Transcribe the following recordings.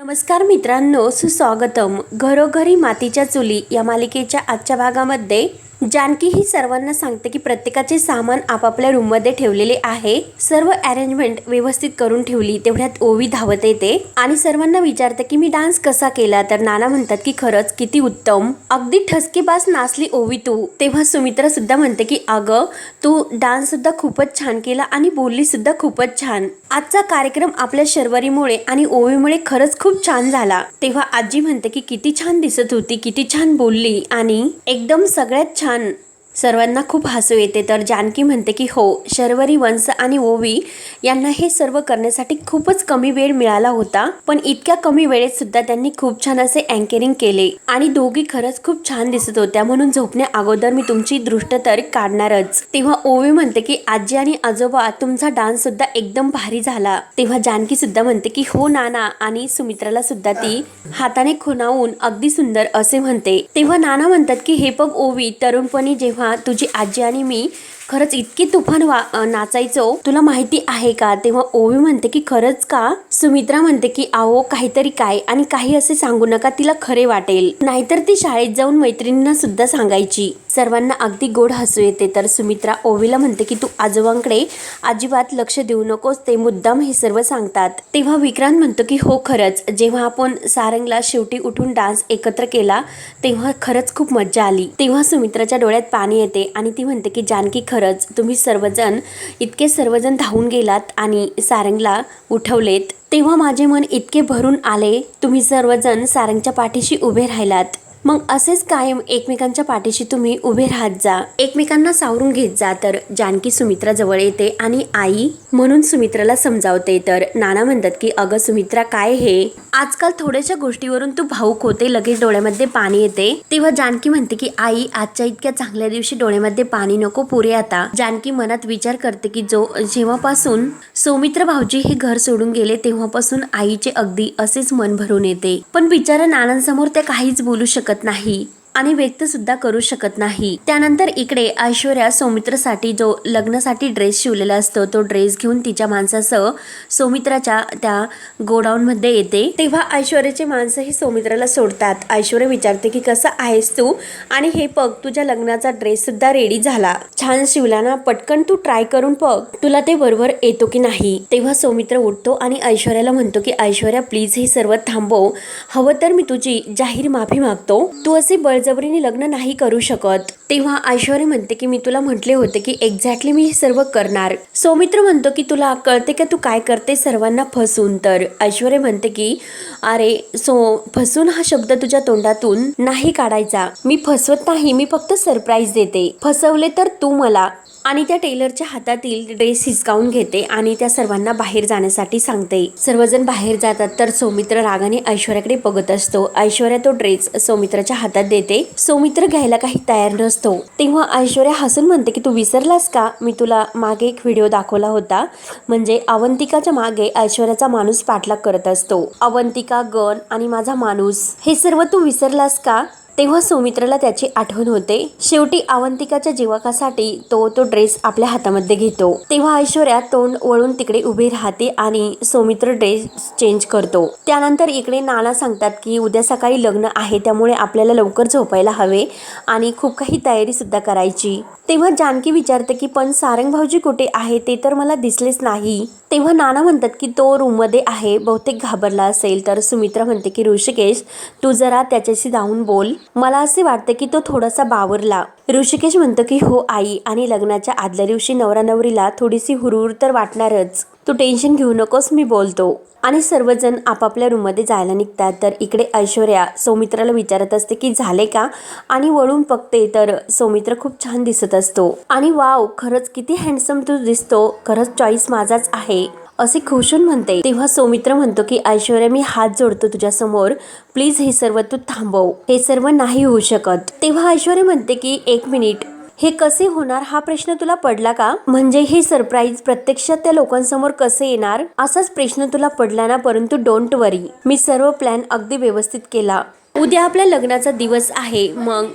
नमस्कार मित्रांनो सुस्वागतम. घरोघरी मातीच्या चुली या मालिकेच्या आजच्या भागामध्ये जानकी ही सर्वांना सांगते की प्रत्येकाचे सामान आपापल्या रूममध्ये ठेवलेले आहे. सर्व अरेंजमेंट व्यवस्थित करून ठेवली तेवढ्यात ओवी धावत येते आणि सर्वांना विचारते की मी डान्स कसा केला? तर नाना म्हणतात की खरंच किती उत्तम. अगदी ठसकेबाज नाचली ओवी तू. तेव्हा सुमित्रा सुद्धा म्हणते की अगं तू डान्स सुद्धा खूपच छान केला आणि बोलली सुद्धा खूपच छान. आजचा कार्यक्रम आपल्या शर्वरीमुळे आणि ओवीमुळे खरंच खूप खूप छान झाला. तेव्हा आजी म्हणते की किती छान दिसत होती किती छान बोलली आणि एकदम सगळ्यात छान सर्वांना खूप हसू येते. तर जानकी म्हणते की हो शर्वरी वंश आणि ओवी यांना हे सर्व करण्यासाठी खूपच कमी वेळ मिळाला होता. पण इतक्या कमी वेळेत सुद्धा त्यांनी खूप छान असे अँकरिंग केले. आणि दोघी खरंच खूप छान दिसत होत्या. म्हणून झोपण्या अगोदर मी तुमची दृष्ट तर काढणारच. तेव्हा ओवी म्हणते की आजी आणि आजोबा तुमचा डान्स सुद्धा एकदम भारी झाला. तेव्हा जानकी सुद्धा म्हणते की हो नाना आणि सुमित्राला सुद्धा ती हाताने खुणावून अगदी सुंदर असे म्हणते. तेव्हा नाना म्हणतात की हे बघ ओवी तरुणपणी जेव्हा तुझी आजी आणि मी खरंच इतकी तुफान वा नाचायचो. तुला माहिती आहे का? तेव्हा ओवी म्हणते की खरंच का? सुमित्रा म्हणते की आहो काहीतरी काय आणि काही असे सांगू नका तिला खरे वाटेल. नाहीतर ती शाळेत जाऊन मैत्रिणींना सुद्धा सांगायची. सर्वांना अगदी गोड हसू येते. तर सुमित्रा ओवीला म्हणते की तू आजोबांकडे अजिबात लक्ष देऊ नकोस ते मुद्दाम हे सर्व सांगतात. तेव्हा विक्रांत म्हणतो की हो खरंच. जेव्हा आपण सारंगला शेवटी उठून डान्स एकत्र केला तेव्हा खरंच खूप मज्जा आली. तेव्हा सुमित्राच्या डोळ्यात पाणी येते आणि ती म्हणते की जानकी खरंच. तुम्ही सर्वजण इतके सर्वजण धावून गेलात आणि सारंगला उठवलेत. तेव्हा माझे मन इतके भरून आले तुम्ही सर्वजण सारंगच्या पाठीशी उभे राहिलात. मग असेच कायम एकमेकांच्या पाठीशी तुम्ही उभे राहत जा. एकमेकांना सावरून घेत जा तर जानकी सुमित्रा जवळ येते आणि आई म्हणून सुमित्राला समजावते तर नाना म्हणतात की अगं सुमित्रा काय हे? आजकाल थोड्याशा गोष्टीवरून तू भाऊक होते लगेच डोळ्यामध्ये पाणी येते. तेव्हा जानकी म्हणते की आई आजच्या इतक्या चांगल्या दिवशी डोळ्यामध्ये पाणी नको पुरे आता. जानकी मनात विचार करते की जो जेव्हापासून सौमित्र भाऊजी हे घर सोडून गेले तेव्हापासून आईचे अगदी असेच मन भरून येते. पण बिचारा नानांसमोर त्या काहीच बोलू शकत शकत नाही. आणि व्यक्त सुद्धा करू शकत नाही. त्यानंतर इकडे ऐश्वर्या सौमित्रसाठी जो लग्नासाठी ड्रेस शिवलेला असतो तो ड्रेस घेऊन तिच्या माणसासह सौमित्राच्या त्या गोडाऊन मध्ये येते. तेव्हा ऐश्वर्याचे माणसंही सौमित्राला सोडतात. ऐश्वर्या विचारते की कसं आहेस तू? आणि हे बघ तुझ्या लग्नाचा ड्रेस सुद्धा रेडी झाला. छान शिवला ना पटकन तू ट्राय करून बघ तुला ते बरोबर येतो की नाही? तेव्हा सौमित्र उठतो आणि ऐश्वर्याला म्हणतो की ऐश्वर्या प्लीज हे सर्व थांबव. हवं तर मी तुझी जाहीर माफी मागतो. तू असे बळजबरीने लग्न नाही करू शकत. तेव्हा ऐश्वर्या म्हणते की मी तुला म्हटले होते की एक्झॅक्टली मी हे सर्व करणार. सौमित्र म्हणतो की तुला कळते का तू काय करते सर्वांना फसून? तर ऐश्वर्या म्हणते की अरे सो फसून हा शब्द तुझ्या तोंडातून नाही काढायचा. मी फसवत नाही मी फक्त सरप्राईज देते. फसवले तर तू मला. आणि त्या टेलरच्या हातातील ड्रेस हिसकावून घेते आणि त्या सर्वांना बाहेर जाण्यासाठी सांगते. सर्वजण बाहेर जातात तर सौमित्र रागाने ऐश्वर्याकडे बघत असतो. ऐश्वर्या तो ड्रेस सौमित्राच्या हातात देते. सौमित्र घ्यायला काही तयार नसतो. तेव्हा ऐश्वर्या हसून म्हणते की तू विसरलास का? मी तुला मागे एक व्हिडिओ दाखवला होता. म्हणजे अवंतिकाच्या मागे ऐश्वर्याचा माणूस पाठलाग करत असतो. अवंतिका गण आणि माझा माणूस. हे सर्व तू विसरलास का? तेव्हा सौमित्राला त्याची आठवण होते. शेवटी अवंतिकाच्या जीवकासाठी तो तो ड्रेस आपल्या हातामध्ये घेतो. तेव्हा ऐश्वर्या तोंड वळून तिकडे उभी राहते आणि सौमित्र ड्रेस चेंज करतो. त्यानंतर इकडे नाना सांगतात की उद्या सकाळी लग्न आहे त्यामुळे आपल्याला लवकर झोपायला हवे आणि खूप काही तयारी सुद्धा करायची. तेव्हा जानकी विचारते की पण सारंग भाऊजी कुठे आहे? ते तर मला दिसलेच नाही. तेव्हा नाना म्हणतात की तो रूममध्ये आहे बहुतेक घाबरला असेल. तर सुमित्रा म्हणते की ऋषिकेश तू जरा त्याच्याशी जाऊन बोल. मला असे वाटते की तो थोडासा बावरला. ऋषिकेश म्हणतो की हो आई. आणि लग्नाच्या आदल्या दिवशी नवरा नवरीला थोडीशी हुरहुर तर वाटणारच. तू टेन्शन घेऊ नकोस मी बोलतो. आणि सर्वजण आपापल्या रूममध्ये जायला निघतात. तर इकडे ऐश्वर्या सौमित्राला विचारत असते की झाले का? आणि वळून बघते तर सौमित्र खूप छान दिसत असतो. आणि वाव खरंच किती हँडसम तू दिसतो. खरंच चॉईस माझाच आहे. असे खुशून म्हणते. तेव्हा सौमित्र म्हणतो की ऐश्वर्या मी हात जोडतो तुझ्या समोर प्लीज हे सर्व तू थांबव. हे सर्व नाही होऊ शकत. तेव्हा ऐश्वर्या म्हणते की एक मिनिट. हे कसे होणार हा प्रश्न तुला पडला का? म्हणजे हे सरप्राईज प्रत्यक्षात त्या लोकांसमोर कसे येणार? असाच प्रश्न तुला पडला ना परंतु डोंट वरी मी सर्व प्लॅन अगदी व्यवस्थित केला. उद्या आपल्या लग्नाचा दिवस आहे मग?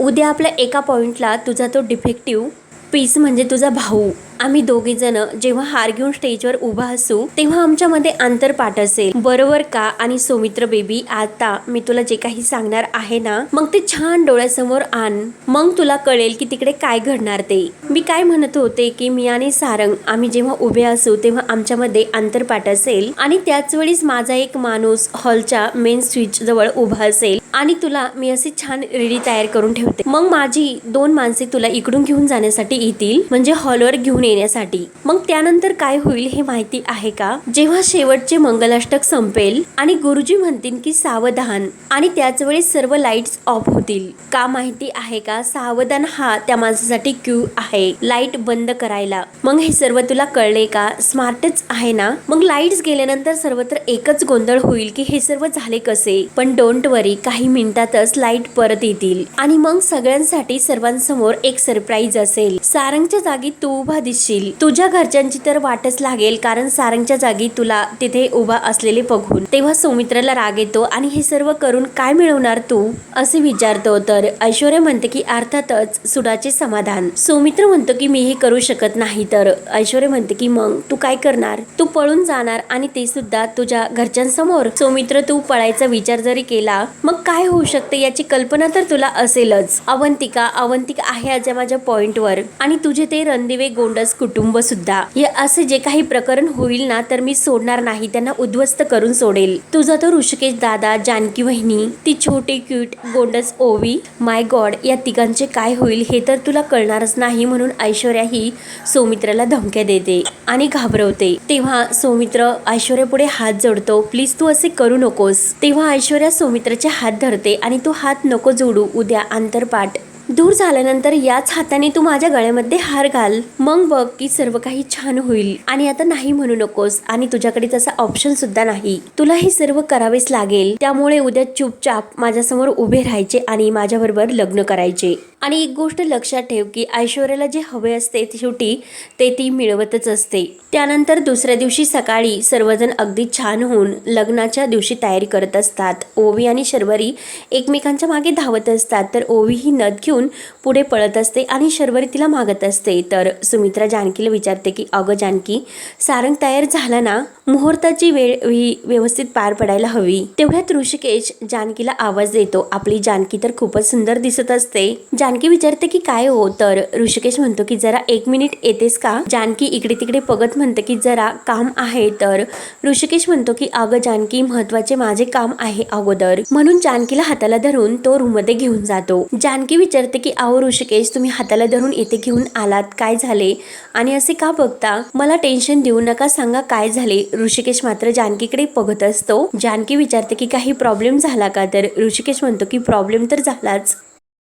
उद्या आपल्या एका पॉइंटला तुझा तो डिफेक्टिव्ह पीस म्हणजे तुझा भाऊ. आम्ही दोघे जण जेव्हा हार घेऊन स्टेजवर उभा असू तेव्हा आमच्यामध्ये आंतरपाठ असेल. बरोबर का? आणि सौमित्र बेबी आता मी तुला जे काही सांगणार आहे ना मग ते छान डोळ्यासमोर आण. मग तुला कळेल की तिकडे काय घडणार ते. मी काय म्हणत होते की मी आणि सारंग आम्ही जेव्हा उभे असू तेव्हा आमच्यामध्ये अंतरपाठ असेल. आणि त्याच वेळीस माझा एक माणूस हॉलच्या मेन स्विच जवळ उभा असेल. आणि तुला मी अशी छान रेडी तयार करून ठेवते. मग माझी दोन माणसे तुला इकडून घेऊन जाण्यासाठी येतील. म्हणजे हॉलवर घेऊन येण्यासाठी मग त्यानंतर काय होईल हे माहिती आहे का? जेव्हा शेवटचे मंगलाष्टक संपेल आणि गुरुजी म्हणतील की सावधान आणि त्याच वेळी सर्व लाईट्स ऑफ होतील. का माहिती आहे का? सावधान हा त्या माणसासाठी क्यू आहे. लाइट बंद करायला. मग हे सर्व तुला कळले का? स्मार्टच आहे ना? मग लाईट्स गेल्यानंतर सर्वत्र एकच गोंधळ होईल की हे सर्व झाले कसे? पण डोंट वरी काही मिनिटातच लाइट परत येतील. आणि मग सगळ्यांसाठी सर्वांसमोर एक सरप्राईज असेल. सारंगच्या जागी तू उभा दिसशील. तुझ्या घरच्यांची तर वाटच लागेल कारण सारंगच्या जागी तुला तिथे उभा असलेले बघून. तेव्हा सौमित्राला राग येतो आणि हे सर्व करून काय मिळवणार तू? असे विचारतो. तर ऐश्वर्या म्हणते की अर्थातच सुडाचे समाधान. सौमित्र म्हणतो की मी हे करू शकत नाही. तर ऐश्वर्या म्हणते की मग तू काय करणार? तू पळून जाणार आणि ते सुद्धा तुझ्या घरच्यांसमोर. सौमित्र तू पळायचा विचार जरी केला मग काय होऊ शकते याची कल्पना तर तुला असेलच. अवंतिका अवंतिका आहे माझ्या पॉइंटवर. आणि तुझे ते रणदिवे गोंडस कुटुंब सुद्धा. हे असे जे काही प्रकरण होईल ना तर मी सोडणार नाही. त्यांना उद्ध्वस्त करून सोडेल. तुझा तो ऋषिकेश दादा जानकी वहिनी ती छोटी क्यूट गोंडस ओवी माय गॉड या तिघांचे काय होईल हे तर तुला कळणारच नाही म्हणून ऐश्वर्या ही सौमित्राला धमक्या देते आणि घाबरवते. तेव्हा सौमित्र ऐश्वर्या पुढे हात जोडतो प्लीज तू असे करू नकोस. तेव्हा ऐश्वर्या सौमित्राचे हात धरते आणि तो हात नको जोडू. उद्या आंतरपाठ दूर झाल्यानंतर याच हाताने तू माझ्या गळ्यामध्ये हार घाल. मग बघ की सर्व काही छान होईल. आणि आता नाही म्हणू नकोस. आणि तुझ्याकडे तसा ऑप्शन सुद्धा नाही. तुला हे सर्व करावेच लागेल. त्यामुळे उद्या चुपचाप माझ्यासमोर उभे राहायचे आणि माझ्याबरोबर लग्न करायचे. आणि एक गोष्ट लक्षात ठेव की ऐश्वर्याला जे हवे असते शेवटी ते ती मिळवतच असते. त्यानंतर दुसऱ्या दिवशी सकाळी सर्वजण अगदी छान होऊन लग्नाच्या दिवशी तयारी करत असतात. ओवी आणि शर्वरी एकमेकांच्या मागे धावत असतात. तर ओवी ही नद घेऊन पुढे पळत असते आणि शर्वरी तिला मागत असते. तर सुमित्रा जानकीला विचारते की अगं जानकी सारंग तयार झाला ना? मुहूर्ताची वेळ ही व्यवस्थित पार पडायला हवी. तेवढ्यात ऋषिकेश जानकीला आवाज देतो. आपली जानकी तर खूपच सुंदर दिसत असते. जानकी विचारते की काय हो? तर ऋषिकेश म्हणतो की जरा एक मिनिट येतेस का? जानकी इकडे तिकडे बघत म्हणते की जरा काम आहे. तर ऋषिकेश म्हणतो की अगं जानकी महत्त्वाचे माझे काम आहे अगोदर. म्हणून जानकीला हाताला धरून तो रूममध्ये घेऊन जातो. जानकी विचारते की अहो ऋषिकेश तुम्ही हाताला धरून येथे घेऊन आलात? काय झाले? आणि असे का बघता? मला टेन्शन देऊ नका सांगा काय झाले? ऋषिकेश मात्र जानकीकडे बघत असतो. जानकी विचारते की काही प्रॉब्लेम झाला का? तर ऋषिकेश म्हणतो की प्रॉब्लेम तर झालाच.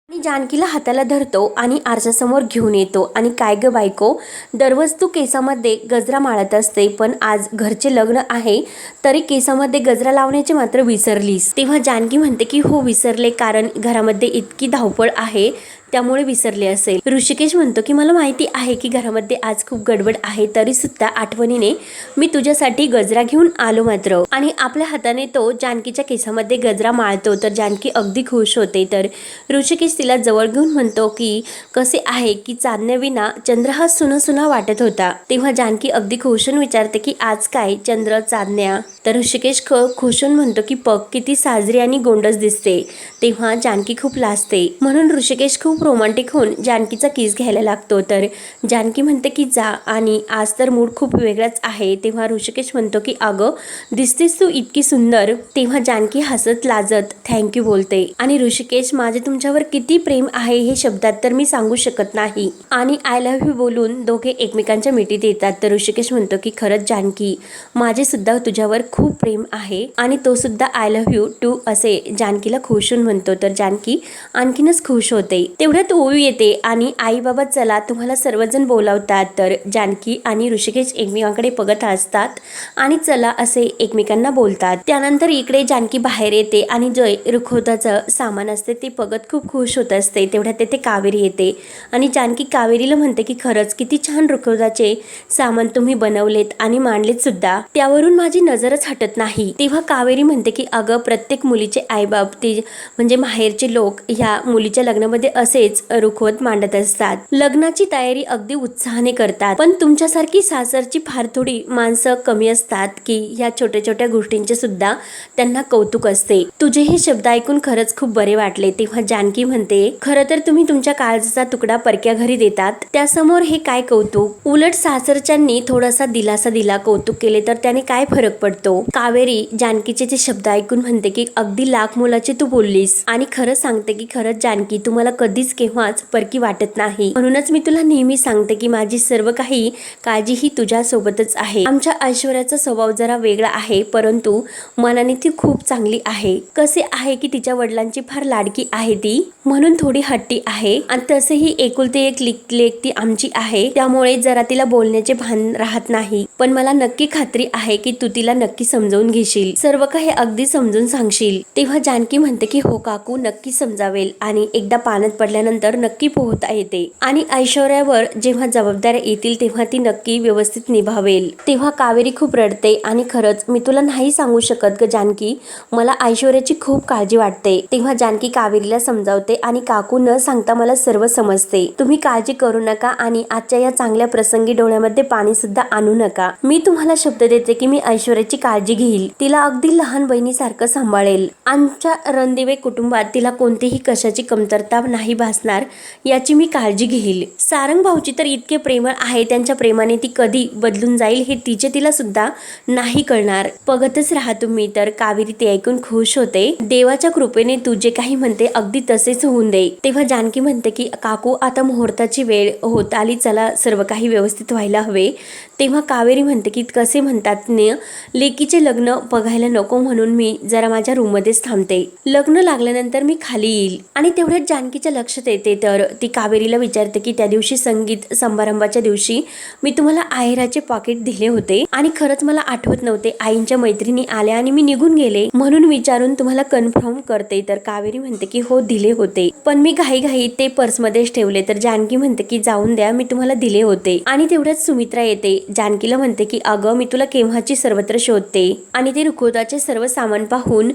आणि जानकीला हाताला धरतो आणि आरशासमोर घेऊन येतो. आणि काय ग बायको दररोज तू केसामध्ये गजरा माळत असते पण आज घरचे लग्न आहे तरी केसामध्ये गजरा लावण्याचे मात्र विसरलीस. तेव्हा जानकी म्हणते की हो विसरले कारण घरामध्ये इतकी धावपळ आहे त्यामुळे विसरले असेल. ऋषिकेश म्हणतो की मला माहिती आहे की घरामध्ये आज खूप गडबड आहे तरी सुद्धा आठवणीने मी तुझ्यासाठी गजरा घेऊन आलो मात्र. आणि आपल्या हाताने तो जानकीच्या केसामध्ये गजरा माळतो तर जानकी अगदी खुश होते. तर ऋषिकेश तिला जवळ घेऊन म्हणतो की कसे आहे की चांदण्याविना चंद्र हा सुना सुना वाटत होता. तेव्हा जानकी अगदी खुशून विचारते की आज काय चंद्र चांदण्या? तर ऋषिकेश ख खुशून म्हणतो की पग किती साजरी आणि गोंडस दिसते. तेव्हा जानकी खूप लाजते. म्हणून ऋषिकेश खूप रोमांटिक होऊन जानकीचा किस घ्यायला लागतो. तर जानकी म्हणते की जा. आणि आज तर मूड खूप वेगळाच आहे. तेव्हा ऋषिकेश म्हणतो की अगं दिसतेस तू इतकी सुंदर. तेव्हा जानकी हसत लाजत थँक्यू बोलते. आणि ऋषिकेश माझे तुमच्यावर किती प्रेम आहे हे शब्दात तर मी सांगू शकत नाही. आणि आय लव्ह यू बोलून दोघे एकमेकांच्या मिठीत येतात. तर ऋषिकेश म्हणतो की खरंच जानकी माझे सुद्धा तुझ्यावर खूप प्रेम आहे आणि तो सुद्धा आय लव्ह यू टू असे जानकीला खुशून म्हणतो. तर जानकी आणखीनच खुश होते. तेवढ्यात ओवी येते आणि आई बाबा चला तुम्हाला सर्वजण बोलावतात. तर जानकी आणि ऋषिकेश एकमेकांकडे बघत असतात आणि चला असे एकमेकांना बोलतात. त्यानंतर इकडे जानकी बाहेर येते आणि जय रुखवताचं सामान असते ते बघत खूप खुश होत असते. तेवढ्यात तेथे कावेरी येते आणि जानकी कावेरीला म्हणते की खरंच किती छान रुखवताचे सामान तुम्ही बनवलेत आणि मांडलेत सुद्धा. त्यावरून माझी नजरच हटत नाही. तेव्हा कावेरी म्हणते की अगं प्रत्येक मुलीचे आईबाप ते म्हणजे माहेरचे लोक ह्या मुलीच्या लग्नामध्ये तसेच रुखवत मांडत असतात. लग्नाची तयारी अगदी उत्साहाने करतात. पण तुमच्यासारखी सासरची फार थोडी माणसं कमी असतात की ह्या छोट्या छोट्या गोष्टींचे सुद्धा त्यांना कौतुक असते. तुझे हे शब्द ऐकून खरंच खूप बरे वाटले. तेव्हा जानकी म्हणते खरं तर तुम्ही तुमच्या काळजाचा तुकडा परक्या घरी देतात. त्यासमोर हे काय कौतुक? उलट सासरच्यांनी थोडासा दिलासा दिला कौतुक केले तर त्याने काय फरक पडतो? कावेरी जानकीचे ते शब्द ऐकून म्हणते की अगदी लाख मुलाचे तू बोललीस आणि खरं सांगते की खरंच जानकी तुम्हाला कधीच केव्हाच परकी वाटत नाही. म्हणूनच मी तुला नेहमी सांगते की माझी सर्व काही काळजी ही तुझ्या सोबतच आहे. आमच्या ऐश्वर्याचा स्वभाव जरा वेगळा आहे परंतु मनाने ती खूप चांगली आहे. कसे आहे की तिच्या वडिलांची फार लाडकी आहे ती? म्हणून थोडी हट्टी आहे. आणि तसेही एकुलती एक लेखती आमची आहे. त्यामुळे जरा तिला बोलण्याचे भान राहत नाही. पण मला नक्की खात्री आहे की तू तिला नक्की समजावून घेशील. सर्व काही अगदी समजून सांगशील. तेव्हा जानकी म्हणते की हो काकू नक्की समजावेल. आणि एकदा पाण्यात पडल्यानंतर नक्की पोहता येते. आणि ऐश्वर्यावर जेव्हा जबाबदाऱ्या येतील तेव्हा ती नक्की व्यवस्थित निभावेल. तेव्हा कावेरी खूप रडते. आणि खरंच मी तुला नाही सांगू शकत ग जानकी. मला ऐश्वर्याची खूप काळजी वाटते. तेव्हा जानकी कावेरीला समजावते. आणि काकू न सांगता मला सर्व समजते. तुम्ही काळजी करू नका आणि आजच्या या चांगल्या प्रसंगी डोळ्यामध्ये पाणी सुद्धा आणू नका. मी तुम्हाला शब्द देते की मी ऐश्वर्याची काळजी घेईल. तिला अगदी लहान बहिणीसारखं सांभाळेल. आमच्या रणदिवे कुटुंबात तिला कोणतीही कशाची कमतरता नाही भासणार याची मी काळजी घेईल. सारंग भाऊची तर इतके प्रेमळ आहे त्यांच्या प्रेमाने ती कधी बदलून जाईल हे तिचे तिला सुद्धा नाही कळणार. बघतच राहा तुम्ही तर कावेरी ते ऐकून खुश होते. देवाच्या कृपेने तू जे काही म्हणते अगदी तसेच होऊन दे. तेव्हा जानकी म्हणते की काकू आता मुहूर्ताची वेळ होत आली. चला सर्व काही व्यवस्थित व्हायला हवे. तेव्हा कावेरी म्हणते की कसे म्हणतात ने लेकीचे लग्न बघायला नको म्हणून मी जरा माझ्या रूममध्येच थांबते. लग्न लागल्यानंतर मी खाली येईल. आणि तेवढ्याच जानकीच्या लक्षात येते. तर ती कावेरीला विचारते की त्या दिवशी संगीत समारंभाच्या दिवशी मी तुम्हाला आहेराचे पॉकेट दिले होते आणि खरंच मला आठवत नव्हते. आईंच्या मैत्रिणी आल्या आणि मी निघून गेले. म्हणून विचारून तुम्हाला कन्फर्म करते. तर कावेरी म्हणते की हो दिले होते. पण मी घाई ते पर्समध्येच ठेवले तर जानकी म्हणते की जाऊन द्या मी तुम्हाला दिले होते. आणि तेवढ्याच सुमित्रा येते. जानकीला म्हणते की अगं मी तुला केव्हाची सर्वत्र शोधते? आणि ते रुखवताचे सर्व सामान पाहून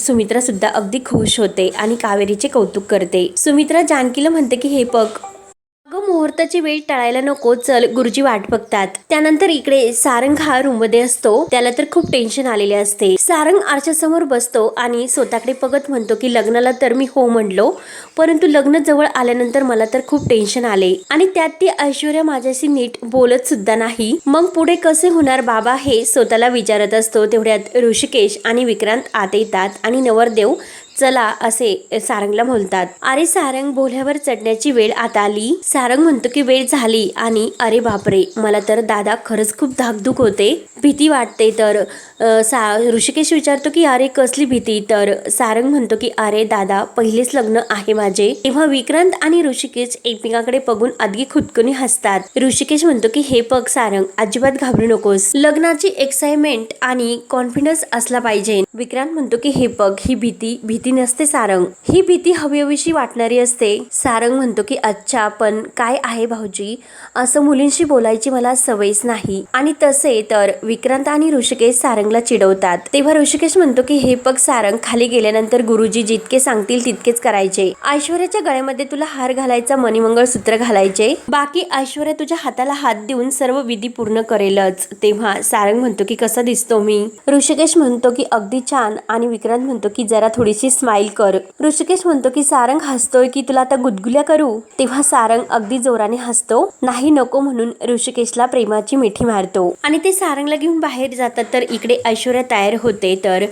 सुमित्रा सुद्धा अगदी खुश होते आणि कावेरीचे कौतुक करते. सुमित्रा जानकीला म्हणते की हे बघ मुहूर्ताची वेळ टाळायला नको चल गुरुजी वाट बघतात. त्यानंतर इकडे सारंग हा रूममध्ये असतो. त्याला तर खूप टेन्शन आलेले असते. सारंग आरशासमोर बसतो आणि स्वतःकडे बघत म्हणतो की लग्नाला तर मी हो म्हणलो परंतु लग्न जवळ आल्यानंतर मला तर खूप टेन्शन आले. आणि त्यात ती ऐश्वर्या माझ्याशी नीट बोलत सुद्धा नाही. मग पुढे कसे होणार बाबा हे स्वतःला विचारत असतो. तेवढ्यात ऋषिकेश आणि विक्रांत आत येतात आणि नवरदेव चला असे सारंगला म्हणतात अरे सारंग बोल्यावर चढण्याची वेळ आता आली. सारंग म्हणतो की वेळ झाली आणि अरे बापरे मला तर दादा खरंच खूप धाकधूक होते. भीती वाटते तर सा ऋषिकेश विचारतो की अरे कसली भीती? तर सारंग म्हणतो की अरे दादा पहिलेच लग्न आहे माझे. तेव्हा विक्रांत आणि ऋषिकेश एकमेकाकडे बघून अगदी खुदकुनी हसतात. ऋषिकेश म्हणतो की हे बघ सारंग अजिबात घाबरू नकोस. लग्नाची एक्साइटमेंट आणि कॉन्फिडन्स असला पाहिजे. विक्रांत म्हणतो की हे बघ ही भीती भीती नसते सारंग. ही भीती हवीहवीशी वाटणारी असते. सारंग म्हणतो की अच्छा पण काय आहे भाऊजी? असं मुलींशी बोलायची मला सवयच नाही. आणि तसे तर विक्रांत आणि ऋषिकेश सारंगला चिडवतात. तेव्हा ऋषिकेश म्हणतो की हे बघ सारंग खाली गेल्यानंतर गुरुजी जितके सांगतील तितकेच करायचे. ऐश्वर्याच्या गळ्यामध्ये तुला हार घालायचा मणिमंगळ सूत्र घालायचे. बाकी ऐश्वर्या तुझ्या हाताला हात देऊन सर्व विधी पूर्ण करेलच. तेव्हा सारंग म्हणतो की कसा दिसतो मी? ऋषिकेश म्हणतो की अगदी छान. आणि विक्रांत म्हणतो की जरा थोडीशी स्माइल कर. ऋषिकेश म्हणतो की सारंग हसतोय की तुला आता गुदगुल्या करू? तेव्हा सारंग अगदी जोराने हसतो. नाही नको म्हणून ऋषिकेशला प्रेमाची मिठी मारतो. आणि ते सारंगला घेऊन बाहेर जातात तर इकडे ऐश्वर्या तयार होते. तर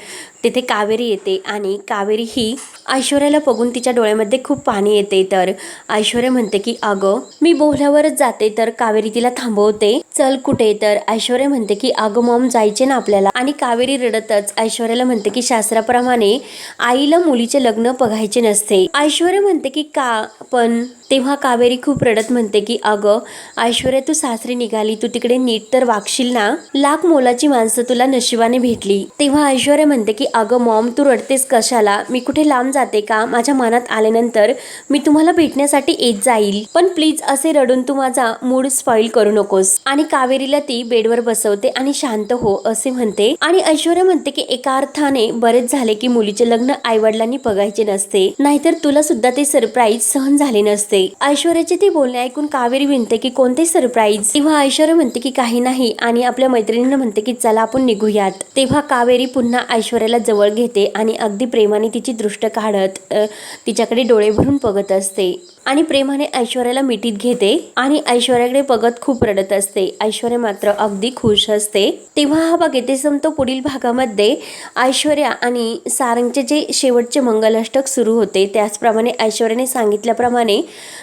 तिथे कावेरी येते आणि कावेरी ही ऐश्वर्याला बघून तिच्या डोळ्यामध्ये खूप पाणी येते. तर ऐश्वर्या म्हणते की अगं मी बोहल्यावरच जाते तर कावेरी तिला थांबवते. चल कुठे? तर ऐश्वर्या म्हणते की अगं मॉम जायचे ना आपल्याला. आणि कावेरी रडतच ऐश्वर्याला म्हणते की शास्त्राप्रमाणे आईला मुलीचे लग्न बघायचे नसते. ऐश्वर्या म्हणते की का? पण तेव्हा कावेरी खूप रडत म्हणते की अगं ऐश्वर्या तू सासरी निघाली. तू तिकडे नीट तर वागशील ना? लाख मोलाची माणसं तुला नशिबाने भेटली. तेव्हा ऐश्वर्या म्हणते की अगं मॉम तू रडतेस कशाला? मी कुठे लांब जाते का? माझ्या मनात आल्यानंतर मी तुम्हाला भेटण्यासाठी येत जाईल. पण प्लीज असे रडून तू माझा मूड स्पॉइल करू नकोस. आणि कावेरीला ती बेडवर बसवते आणि शांत हो असे म्हणते. आणि ऐश्वर्या म्हणते की एका अर्थाने बरेच झाले की मुलीचे लग्न आईवडिलांनी बघायचे नसते. नाहीतर तुला सुद्धा ते सरप्राईज सहन झाले नसते. ऐश्वर्याचे ते बोलणे ऐकून कावेरी विनते की कोणते सरप्राईज तेव्हा ऐश्वर्या म्हणते की काही नाही आणि आपल्या मैत्रिणींना म्हणते की चला आपण निघूयात. तेव्हा कावेरी पुन्हा ऐश्वर्याला जवळ घेते आणि अगदी प्रेमाने तिची दृष्ट काढत तिच्याकडे डोळे भरून बघत असते. आणि प्रेमाने ऐश्वर्याला मिठीत घेते आणि ऐश्वर्याकडे बघत खूप रडत असते. ऐश्वर्या मात्र अगदी खुश असते. तेव्हा हा भाग येथे संपतो. पुढील भागामध्ये ऐश्वर्या आणि सारंगचे जे शेवटचे मंगलाष्टक सुरू होते त्याचप्रमाणे ऐश्वर्याने सांगितल्याप्रमाणे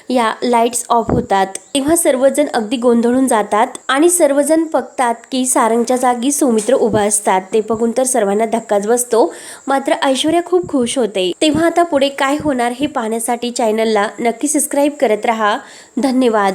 या लाईट्स ऑफ होतात. तेव्हा सर्वजण अगदी गोंधळून जातात आणि सर्वजण बघतात की सारंगच्या जागी सौमित्र उभा असतात. ते बघून तर सर्वांना धक्काच बसतो. मात्र ऐश्वर्या खूप खुश होते. तेव्हा आता पुढे काय होणार हे पाहण्यासाठी चॅनलला नक्कीच सबस्क्राईब करत रहा. धन्यवाद.